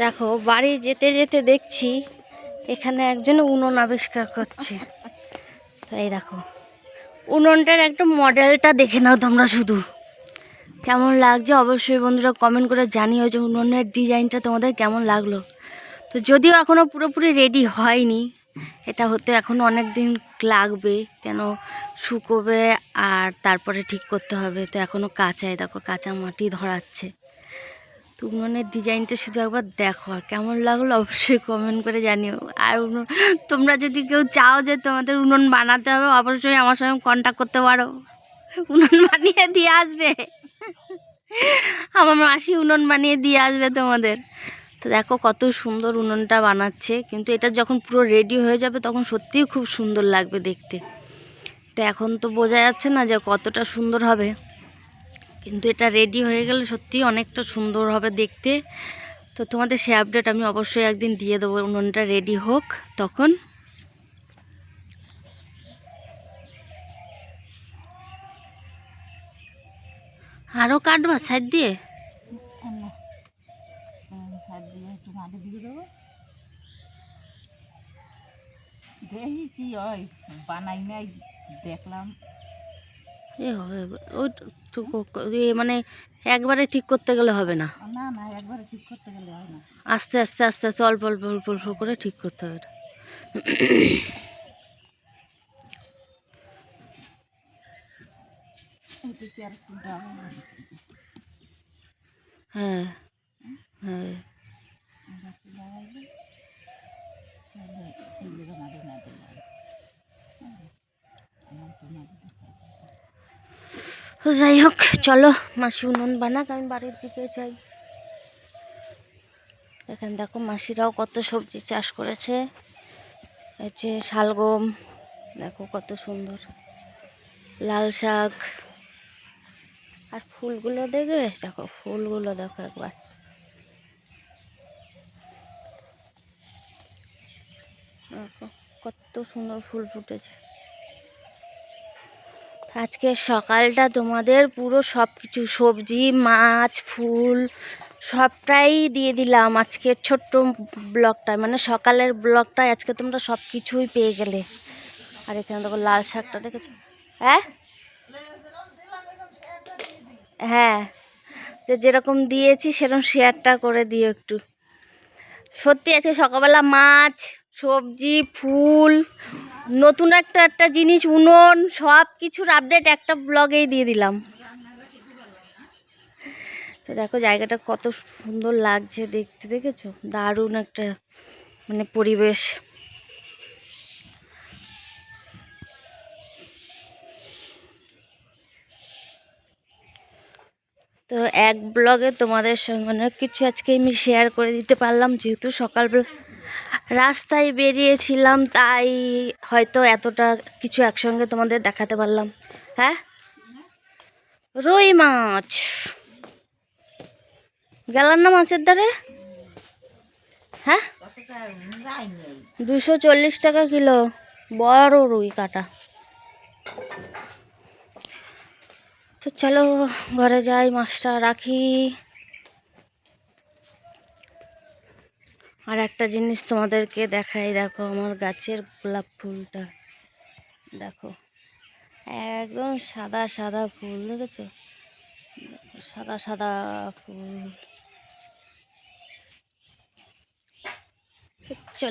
দেখো, বাড়ি যেতে যেতে দেখছি এখানে একজন উনুন আবিষ্কার করছে। তাই দেখো, উনুনটার একটা মডেলটা দেখে নাও তোমরা শুধু। কেমন লাগছে? অবশ্যই বন্ধুরা কমেন্ট করে জানিও যে উনুনের ডিজাইনটা তোমাদের কেমন লাগল। তো যদিও এখনও পুরোপুরি রেডি হয়নি, এটা হতে এখনও অনেক দিন লাগবে, কেন শুকোবে আর তারপরে ঠিক করতে হবে। তো এখনও কাঁচাই, দেখো কাঁচা মাটি ধরাচ্ছে। তো উনুনের ডিজাইনটা শুধু একবার দেখো আর কেমন লাগল অবশ্যই কমেন্ট করে জানিও। আর উনুন তোমরা যদি কেউ চাও যে তোমাদের উনুন বানাতে হবে, অবশ্যই আমার সঙ্গে কন্ট্যাক্ট করতে পারো। উনুন বানিয়ে দিয়ে আসবে। আমার মাসি উনুন বানিয়ে দিয়ে আসবে তোমাদের। তো দেখো কত সুন্দর উনুনটা বানাচ্ছে, কিন্তু এটা যখন পুরো রেডি হয়ে যাবে তখন সত্যিই খুব সুন্দর লাগবে দেখতে। তো এখন তো বোঝা যাচ্ছে না যে কতটা সুন্দর হবে। কিন্তু এটা রেডি হয়ে গেলে সত্যিই অনেকটা সুন্দর হবে দেখতে। তো তোমাদের সে আপডেট আমি অবশ্যই একদিন দিয়ে দেবো, উনুনটা রেডি হোক তখন। আরও কাটবা সাইড দিয়ে? দেখি কি হয়, বানাই নাই, দেখলাম। এ হবে ওই তো এ মানে একবারে ঠিক করতে গেলে হবে না। না না একবারে ঠিক করতে গেলে হয় না। আস্তে আস্তে আস্তে আস্তে অল্প অল্প অল্প অল্প করে ঠিক করতে হবে। হ্যাঁ হ্যাঁ একটু লাগাইলে তাহলে ঠিক যাবে মাটি না দিলে আমার তো মাটি দিতে হবে। যাই হোক, চলো মাসি উনুন বানাক, আমি বাড়ির দিকে যাই। এখানে দেখো মাসিরাও কত সবজি চাষ করেছে। যে শালগম, দেখো কত সুন্দর। লাল শাক। আর ফুলগুলো দেখবে? দেখো, ফুলগুলো দেখো একবার। দেখো, কত সুন্দর ফুল ফুটেছে। আজকে সকালটা তোমাদের পুরো সব কিছু সবজি, মাছ, ফুল, সবটাই দিয়ে দিলাম আজকের ছোট্ট ব্লগটায়। মানে সকালের ব্লগটায় আজকে তোমরা সব কিছুই পেয়ে গেলে। আর এখানে দেখো লাল শাকটা দেখেছ? হ্যাঁ? হ্যাঁ যে যেরকম দিয়েছি সেরকম শেয়ারটা করে দিও একটু। সত্যি আছে সকালবেলা মাছ সবজি, ফুল, নতুন একটা একটা জিনিস, উনুন, সব কিছুর আপডেট একটা ব্লগেই দিয়ে দিলাম। তো দেখো জায়গাটা কত সুন্দর লাগছে দেখতে, দেখেছ? দারুণ একটা মানে পরিবেশ। তো এক ব্লগে তোমাদের সঙ্গে অনেক কিছু আজকে আমি শেয়ার করে দিতে পারলাম, যেহেতু সকালবেলা রাস্তায় বেরিয়েছিলাম, তাই হয়তো এতটা কিছু একসঙ্গে তোমাদের দেখাতে পারলাম। হ্যাঁ? রুই মাছ। গেলাম না মাছের ধারে? হ্যাঁ? দুশো চল্লিশ টাকা কিলো। বড় রুই কাটা। তো চলো, ঘরে যাই, মাছটা রাখি। আর একটা জিনিস তোমাদেরকে দেখাই, দেখো আমার গাছের গোলাপ ফুলটা। দেখো, একদম সাদা সাদা ফুল, দেখেছ? সাদা সাদা ফুল। চলো।